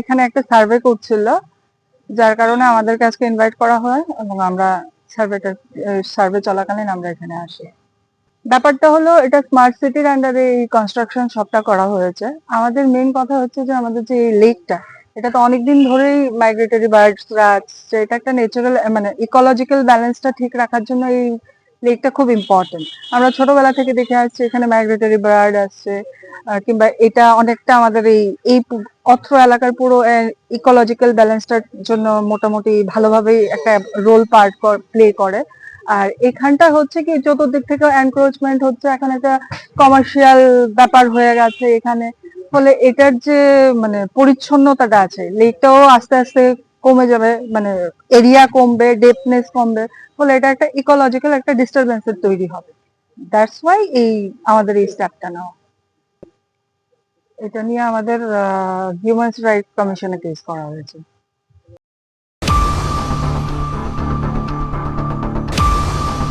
এখানে একটা সার্ভে করছিল, যার কারণে আমাদেরকে আজকে ইনভাইট করা হয় এবং আমরা সার্ভেটার সার্ভে চলাকালীন আমরা এখানে আসি। ব্যাপারটা হলো, এটা স্মার্ট সিটির আন্ডারে এই কনস্ট্রাকশন সবটা করা হয়েছে। আমাদের মেইন কথা হচ্ছে যে, আমাদের যে এই লেকটা এটা তো অনেকদিন ধরেই মাইগ্রেটরি বার্ডসরা আসছে এটা একটা ন্যাচারাল মানে ইকোলজিক্যাল ব্যালেন্সটা ঠিক রাখার জন্য এই লেকটা খুব ইম্পর্টেন্ট আমরা ছোটবেলা থেকে দেখে আসছি, এখানে মাইগ্রেটরি বার্ড আসছে কিংবা এটা অনেকটা আমাদের এই এই অত্র এলাকার পুরো ইকোলজিক্যাল ব্যালেন্সটার জন্য মোটামুটি ভালোভাবেই একটা রোল পার্ট প্লে করে। আর এখানটা হচ্ছে কি, চতুর্দিক থেকে এনক্রোচমেন্ট হচ্ছে। এখন একটা কমার্শিয়াল ব্যাপার হয়ে গেছে এখানে। ফলে এটার যে মানে পরিচ্ছন্নতাটা আছে লেকটাও আস্তে আস্তে কমে যাবে মানে এরিয়া কমবে ডেপনেস কমবে। ফলে এটা একটা ইকোলজিক্যাল একটা ডিস্টারবেন্সের তৈরি হবে। দ্যাটস ওয়াই এই, আমাদের এই স্টেপটা নেওয়া। এটা নিয়ে আমাদের হিউম্যান রাইট কমিশনে কেস করা হয়েছে।